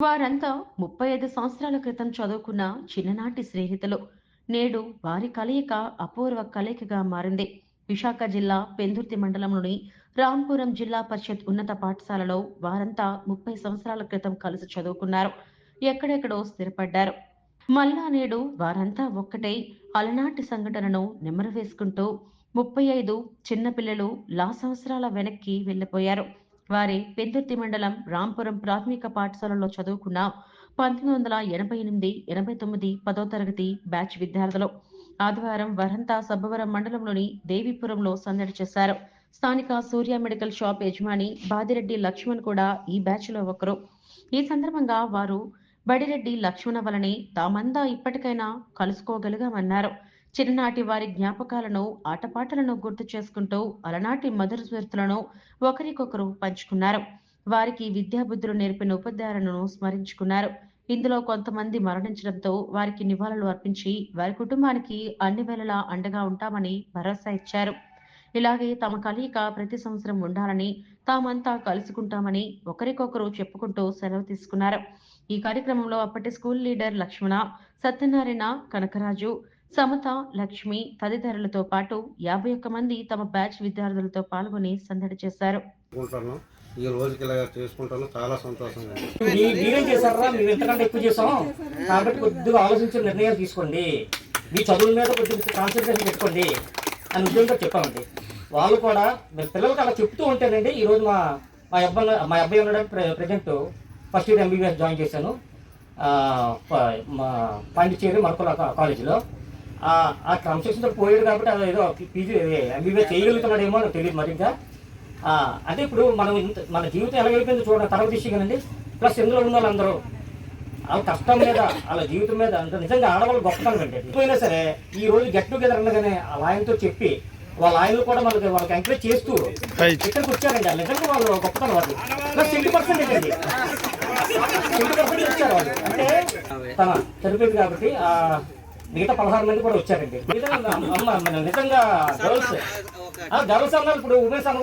వారంతా ముప్పై ఐదు సంవత్సరాల క్రితం చదువుకున్న చిన్ననాటి స్నేహితులు. నేడు వారి కలయిక అపూర్వ కలయికగా మారింది. విశాఖ జిల్లా పెందుర్తి మండలంలోని రాంపురం జిల్లా పరిషత్ ఉన్నత పాఠశాలలో వారంతా ముప్పై సంవత్సరాల క్రితం కలిసి చదువుకున్నారు. ఎక్కడెక్కడో స్థిరపడ్డారు. మళ్ళా నేడు వారంతా ఒక్కటై అలనాటి సంఘటనను నెమరవేసుకుంటూ ముప్పై ఐదు చిన్నపిల్లలు లా సంవత్సరాల వెనక్కి వెళ్ళిపోయారు. వారి పెందుర్తి మండలం రాంపురం ప్రాథమిక పాఠశాలలో చదువుకున్న పంతొమ్మిది వందల ఎనభై ఎనిమిది ఎనభై తొమ్మిది పదో తరగతి బ్యాచ్ విద్యార్థులు ఆదివారం వరంతా సబ్బవరం మండలంలోని దేవీపురంలో సందడి చేశారు. స్థానిక సూర్య మెడికల్ షాప్ యజమాని బాదిరెడ్డి లక్ష్మణ్ కూడా ఈ బ్యాచ్లో ఒకరు. ఈ సందర్భంగా వారు బడిరెడ్డి లక్ష్మణ వలనే తామందా ఇప్పటికైనా కలుసుకోగలిగామన్నారు. చిన్ననాటి వారి జ్ఞాపకాలను ఆటపాటలను గుర్తు చేసుకుంటూ అలనాటి మధుర స్మృతులను ఒకరికొకరు పంచుకున్నారు. వారికి విద్యాబుద్ధులు నేర్పిన ఉపాధ్యాయులను స్మరించుకున్నారు. ఇందులో కొంతమంది మరణించడంతో వారికి నివాళులు అర్పించి వారి కుటుంబానికి అన్ని వేళలా అండగా ఉంటామని భరోసా ఇచ్చారు. ఇలాగే తమ కలయిక ప్రతి సంవత్సరం ఉండాలని తామంతా కలుసుకుంటామని ఒకరికొకరు చెప్పుకుంటూ సెలవు తీసుకున్నారు. ఈ కార్యక్రమంలో అప్పటి స్కూల్ లీడర్ లక్ష్మణ సత్యనారాయణ కనకరాజు సమత లక్ష్మి తదితరులతో పాటు యాభై ఒక్క మంది తమ బ్యాచ్ విద్యార్థులతో పాల్గొని సందడి చేశారు. ఈ రోజుకి ఇలా చేసుకుంటాను. చాలా సంతోషంగా ఉంది. మీ మీరేం చేశారా మేము ఎంతకంటే ఎక్కువ చేసాం కాబట్టి కొద్దిగా ఆలోచించి నిర్ణయాలు తీసుకోండి. మీ చదువుల మీద కొద్దిగా కాన్సన్ట్రేషన్ పెట్టుకోండి అని ఉద్యోగంతో చెప్పామండి. వాళ్ళు కూడా మీరు పిల్లలకి అలా చెప్తూ ఉంటేనండి ఈరోజు మా మా అబ్బాయి మా అబ్బాయి ఉన్నాడు present. First year MBBS join చేశాను. మా పాండిచ్చేరి మరకుల కాలేజీలో. ఆ ఆ క్రమశిక్షణతో పోయాడు కాబట్టి అది ఏదో పీజీ ఎంబీబీఎస్ చేయగలుగుతున్నాడేమో నాకు తెలియదు మరి ఇంకా. ఆ, అంటే ఇప్పుడు మనం ఇంత మన జీవితం ఎలాగైపోయిందో చూడండి తర్వాత విషయంగానండి ప్లస్ ఇందులో ఉన్న వాళ్ళందరూ వాళ్ళ కష్టం మీద వాళ్ళ జీవితం మీద అంత నిజంగా ఆడవాళ్ళు గొప్పతనం అండి. పోయినా సరే ఈ రోజు గెట్ టుగెదర్ అనగానే వాళ్ళ ఆయనతో చెప్పి వాళ్ళ ఆయనలు కూడా మనకి వాళ్ళకి ఎంకరేజ్ చేస్తూ ఇక్కడికి వచ్చారండి. వాళ్ళు నిజంగా వాళ్ళు గొప్పతనం వాళ్ళు ప్లస్ ట్వంటీ పర్సెంట్ అండి ట్వంటీ పర్సెంట్ వచ్చారు వాళ్ళు. అంటే తన చనిపోయింది కాబట్టి ఆ మిగతా పదహారు మంది కూడా వచ్చారండి. నిజంగా అమ్మ నిజంగా గర్ల్స్. గర్ల్స్ అన్నారు ఇప్పుడు ఉమెన్స్ అన్న